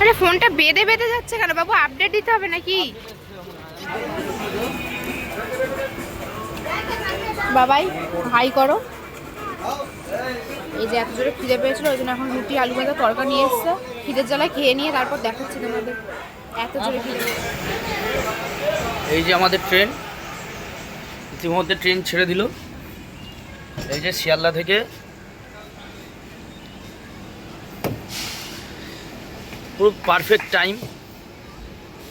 আরে ফোনটা বেঁধে বেঁধে যাচ্ছে কেন? বাবু আপডেট দিতে হবে নাকি? বাবাই হাই করো। এই যে এত জোরে খিদে পেয়েছিল ওই জন্য এখন রুটি আলু ভাজা তরকা নিয়ে এসছে। খিদের জ্বালায় খেয়ে নিয়ে তারপর দেখাচ্ছি তোমাদের। এত জোরে খিদে এই যে আমাদের ট্রেন ইতিমধ্যে ট্রেন ছেড়ে দিল। এই যে শিয়ালদা থেকে পুরো পারফেক্ট টাইম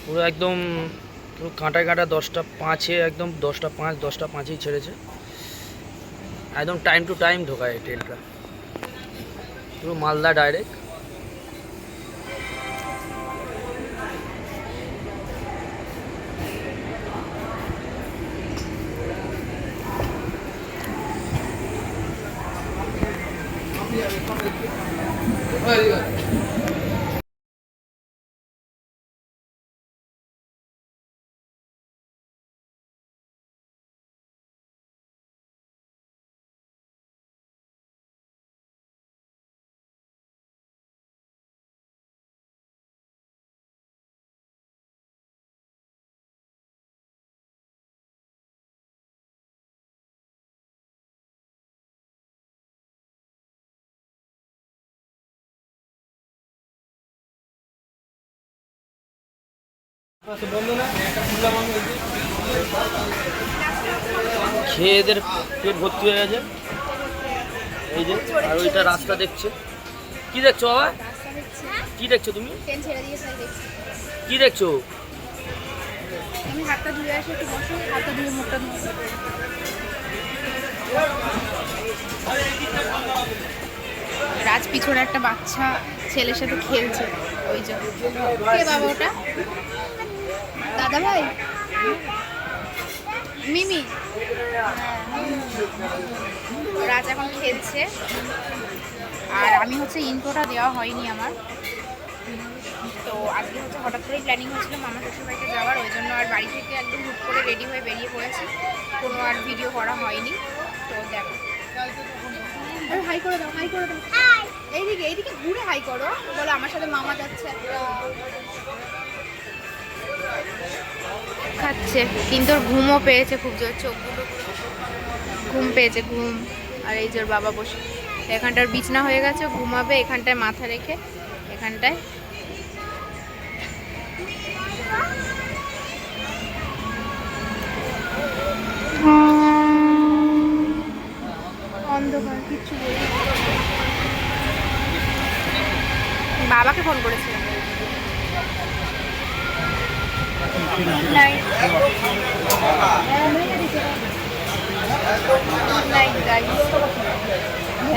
পুরো একদম, পুরো কাঁটা কাঁটা দশটা পাঁচে, একদম দশটা পাঁচ, দশটা পাঁচেই ছেড়েছে। একদম টাইম টু টাইম ঢোকায় ট্রেনটা পুরো মালদা ডাইরেক্ট খেয়ে এদের পেট ভর্তি হয়ে গেছে। এই যে, আর ওইটা রাস্তা দেখছে। কি দেখছ বাবা? কি দেখছ তুমি? কি দেখছ? রাজ পিছনে একটা বাচ্চা ছেলের সাথে খেলছে। ওই জন্য বাবা ওটা? দাদা ভাই মিমি? রাজ এখন খেলছে। আর আমি হচ্ছে ইন্ট্রোটা দেওয়া হয়নি আমার। তো আজকে হচ্ছে হঠাৎ করেই প্ল্যানিং হয়েছিল মামা শ্বশুর বাড়িতে যাওয়ার ওই জন্য আর বাড়ি থেকে একদম হুট করে রেডি হয়ে বেরিয়ে পড়েছি। কোনো আর ভিডিও করা হয়নি। তো দেখো। হাই করে দাও হাই করে দাও। এইদিকে এইদিকে ঘুরে হাই করো। বলো আমার সাথে মামা যাচ্ছে। খাচ্ছে। কিন্তু ওর ঘুমও পেয়েছে খুব জোর চোখগুলো ঘুম পেয়েছে, ঘুম। আর এই যে বাবা বসে। এখানটার বিছনা হয়ে গেছে, ঘুমাবে, এখানটায় মাথা রেখে এখানটায় অন্ধকার, কিচ্ছু বাবাকে ফোন করেছিলাম।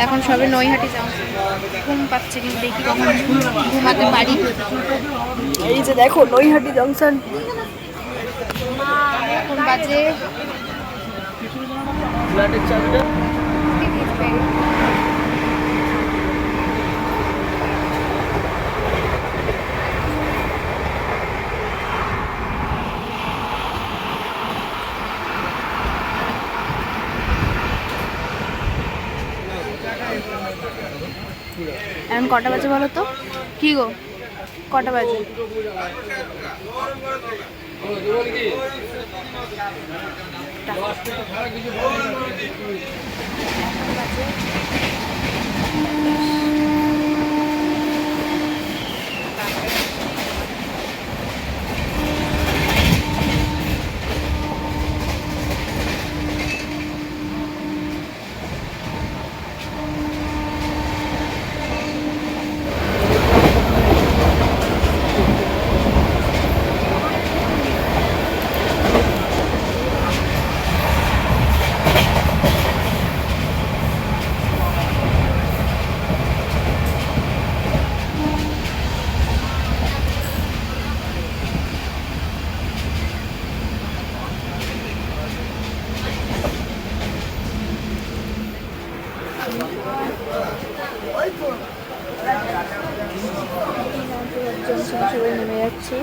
এখন সবে নৈহাটি যাও ঘুম পাচ্ছে কিন্তু দেখি কখন ঘুমাতে পারি। এই যে দেখো নৈহাটি জংশন এখন বাজে এখন কটা বাজে বলো তো? কি গো? কটা বাজে? জংশন সবাই নেমে যাচ্ছি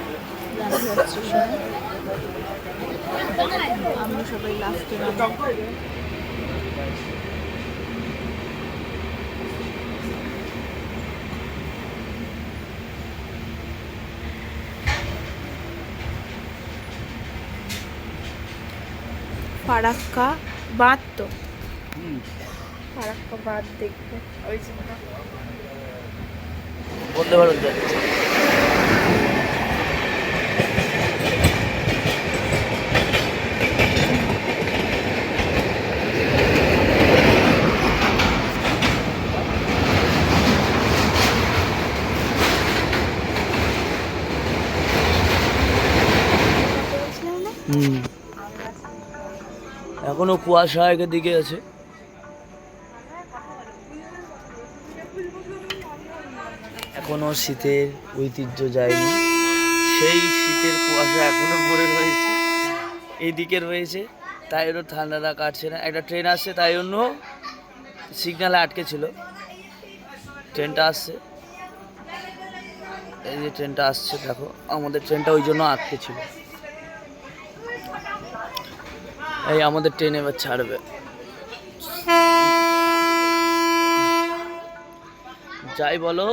রামপুরহাট স্টেশনে আমরা সবাই লাস্টে নামবো ফারাক্কা বাঁধ তো। ফারাক্কা বাঁধ দেখব। ওই জন্য বলতে পারো এখনও কুয়াশা আগের দিকে আছে। এখনও শীতের ঐতিহ্য যায়নি। সেই শীতের কুয়াশা এখনও পড়ে রয়েছে। এইদিকে রয়েছে, তাই জন্য ঠান্ডাটা কাটছে না। একটা ট্রেন আসছে, তাই জন্য সিগনালে আটকে ছিল। ট্রেনটা আসছে। এই যে ট্রেনটা আসছে, দেখো, আমাদের ট্রেনটা ওই জন্য আটকে ছিল। এই আমাদের ট্রেন এবার ছাড়বে। যাই বলো,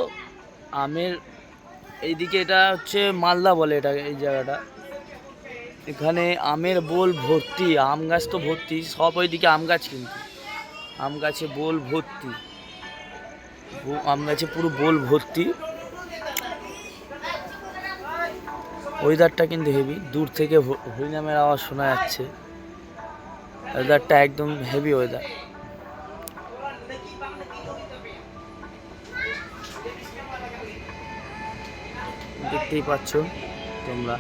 আমের এইদিকে এটা হচ্ছে মালদা বলে এটা এই জায়গাটা। এখানে আমের বোল ভর্তি, আম গাছ তো ভর্তি, সব ওইদিকে আম গাছ কিন্তু। আম গাছে বোল ভর্তি। আম গাছে পুরো বোল ভর্তি। ওয়েদারটা কিন্তু হেভি দূর থেকে হরিনামের আওয়াজ শোনা যাচ্ছে। ওয়েদারটা একদম হেভি ওয়েদার দেখতেই পাচ্ছ তোমরা।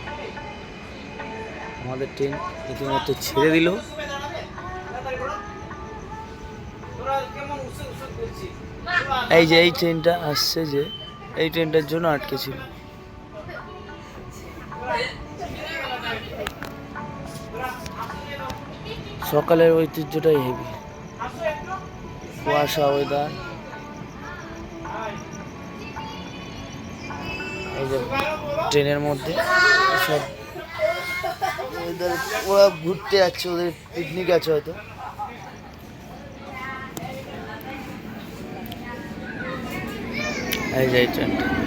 আমাদের ট্রেন ইতিমধ্যে ছেড়ে দিল। এই যে, এই ট্রেনটা আসছে যে, এই ট্রেনটার জন্য আটকে ছিল। সকালের ঐতিহ্যটাই হেভি কুয়াশা ওয়েদার এই যে ট্রেনের মধ্যে সব ওদের ওরা ঘুরতে যাচ্ছে ওদের পিকনিক আছে হয়তো। এই যে ট্রেনটা।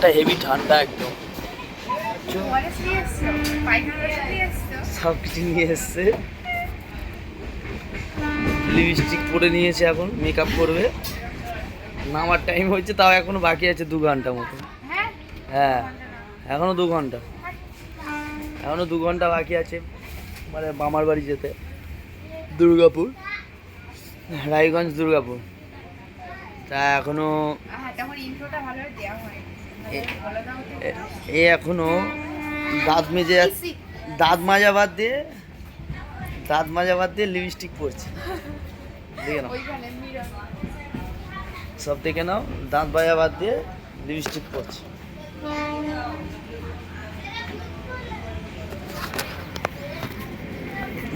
ওয়েদারটা হেভি ঠান্ডা একদম। সব কিছু নিয়ে এসছে। লিপস্টিক পরে নিয়েছে এখন মেকআপ করবে। নামার টাইম হয়েছে তাও এখনও বাকি আছে দু ঘণ্টা মতো। হ্যাঁ হ্যাঁ এখনও দু ঘণ্টা। এখনও দু ঘণ্টা বাকি আছে মানে মামার বাড়ি যেতে। দুর্গাপুর? রায়গঞ্জ দুর্গাপুর। তা এখনও এ- এখনও দাঁত মেজে দাঁত মাজা বাদ দিয়ে, দাঁত মাজা বাদ দিয়ে লিপস্টিক পরছে। দেখে নাও। সব দেখে নাও, দাঁত মাজা বাদ দিয়ে লিপস্টিক পরছে।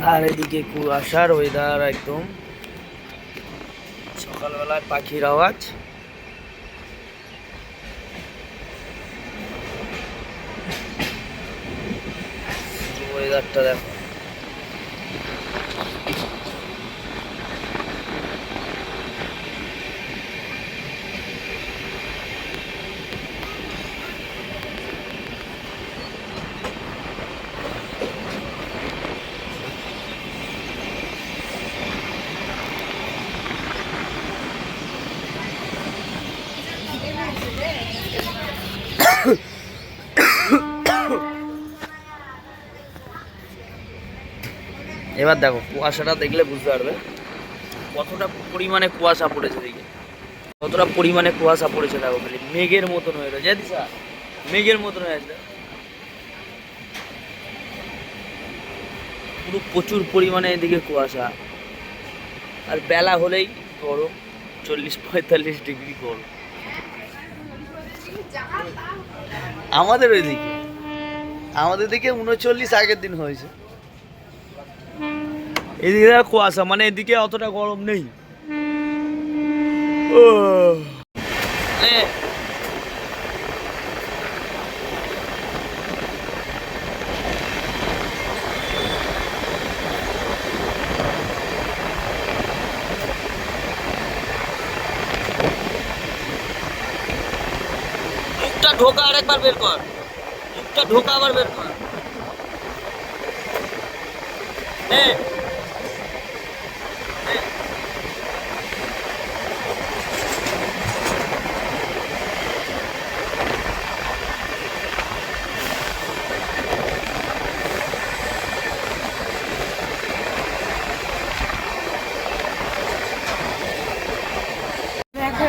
আর এদিকে কুয়াশার ওয়েদার একদম। সকালবেলায় পাখির আওয়াজ। ওয়েদারটা দেখো। এবার দেখো, কুয়াশাটা দেখলে বুঝতে পারবে। কতটা পরিমাণে কুয়াশা পড়েছে দেখে। কতটা পরিমাণে কুয়াশা পড়েছে দেখো, খালি মেঘের মতন হয়ে রয়েছে। দিশা মেঘের মতন হয়ে দেখো। পুরো প্রচুর পরিমাণে এদিকে কুয়াশা। আর বেলা হলেই গরম, চল্লিশ পঁয়তাল্লিশ ডিগ্রি গরম। আমাদের ওইদিকে, আমাদের দিকে উনচল্লিশ আগের দিন হয়েছে। এদিকে কুয়াশা মানে এদিকে অতটা গরম নেই ও মুখটা ঢোকা আরেকবার বের কর মুখটা ঢোকা আবার বের কর হ্যাঁ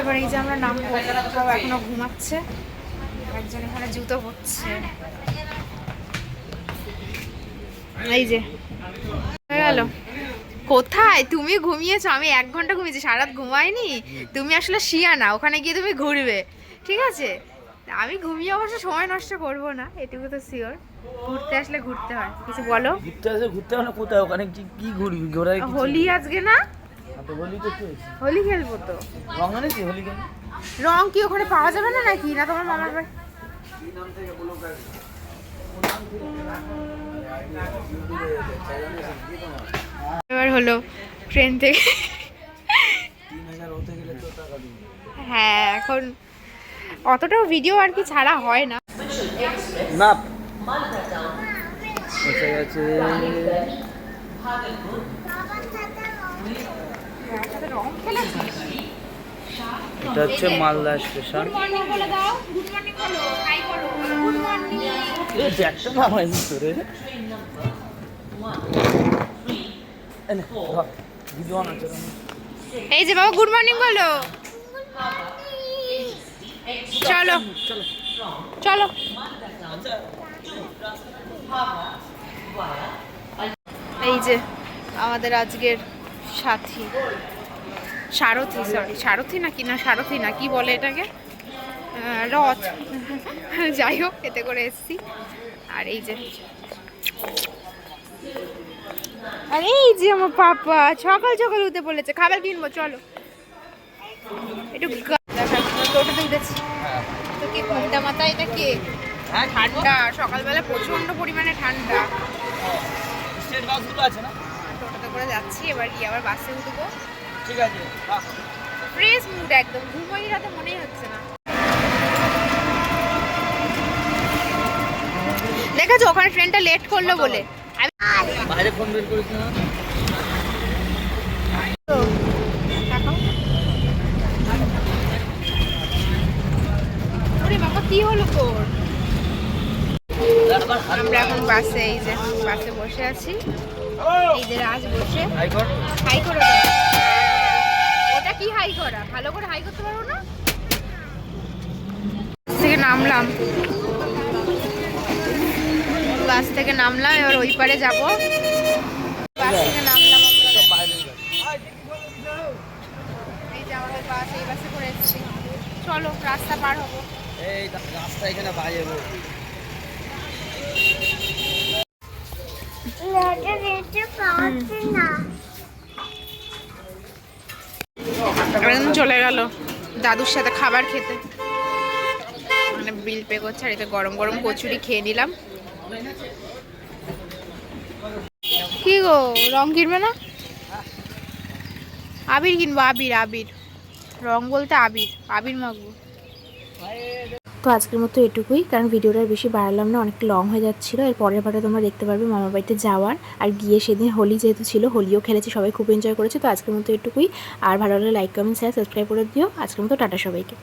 এবার এই যে আমরা সব এখনও ঘুমাচ্ছে। একজন এখানে জুতো পরছে। এই যে হয়ে গেল। কোথায়? তুমি ঘুমিয়েছো? আমি এক ঘণ্টা ঘুমিয়েছি সারা রাত ঘুমাইনি। তুমি আসলে শিয়া না ওখানে গিয়ে তুমি ঘুরবে। ঠিক আছে? আমি ঘুমিয়ে অবশ্য সময় নষ্ট করব না এটুকু তো শিওর ঘুরতে আসলে ঘুরতে হয়। কিছু বলো? ঘুরতে আসে ঘুরতে হবে না কোথায়? ওখানে কি কি ঘুরবি? ঘোরায় কি হোলি আজকে না? হোলি তো কি হয়েছে হোলি খেলব তো। রং আনেছি হোলি কেন? রং কি ওখানে পাওয়া যাবে না নাকি? না তোমার মামার বাড়ি? এবার হলো ট্রেন থেকে। হ্যাঁ এখন অতটাও ভিডিও আর কি ছাড়া হয় না। না। গেছে রং খেলেছিস এটা হচ্ছে মালদা স্টেশন। এই যে বাবা গুড মর্নিং বলো। চলো। চলো। এই যে আমাদের আজকের সাথী। সারথি সরি সারথি না কি না সারথি না কি বলে এটাকে? রথ। যাই হোক এতে করে এসছি। আর এই যে আর এই যে আমার পাপা সকাল সকাল উঠে বলেছে খাবার কিনবো চলো। একটু টোটোতে উঠেছি। তো কি ঘুমটা মাথা এটা কে? হ্যাঁ ঠান্ডা সকালবেলা প্রচণ্ড পরিমাণে ঠান্ডা। স্টেট বাসগুলো আছে না? করে যাচ্ছি এবার গিয়ে আবার বাসে উঠবো। ঠিক আছে। ফ্রেশ মুড একদম ঘুমোই রাতে মনেই হচ্ছে না। দেখেছ ওখানে ট্রেনটা লেট করল বলে। বাইরে ফোন বের করিস না। কি হলো তোর? আমরা এখন বাসে এই যে বাসে বসে আছি। এই যে রাজ বসে। হাই কর হাই করে ওটা কি হাই করা ভালো করে হাই করতে পারব না? বাস থেকে নামলাম। বাস থেকে নামলাম এবার ওই পারে যাব। বাস থেকে নামলাম আমরা। এই যে আমাদের বাস এই বাসে করে এসেছি। চলো রাস্তা পার হব। এই রাস্তা এখানে বাইরে বল। একদম চলে গেল দাদুর সাথে খাবার খেতে। মানে বিল পে করছে আর এতে গরম গরম কচুরি খেয়ে নিলাম। কি গো, রং কিনবে না? আবির কিনবো, আবির আবির। রং বলতে আবির আবির মাখবো। তো আজকের মতো এটুকুই, কারণ ভিডিওটা বেশি বাড়ালাম না অনেক লং হয়ে যাচ্ছিল। এর পরের পাটা তোমরা দেখতে পারবে মামার বাড়িতে যাওয়ার। আর গিয়ে সেদিন হোলি যেহেতু ছিল, হোলিও খেলেছি, সবাই খুব এনজয় করেছে, তো আজকের মতো এটুকুই। আর ভালো লাগলে লাইক কমেন্ট শেয়ার সাবস্ক্রাইব করে দিও। আজকের মতো টাটা সবাইকে।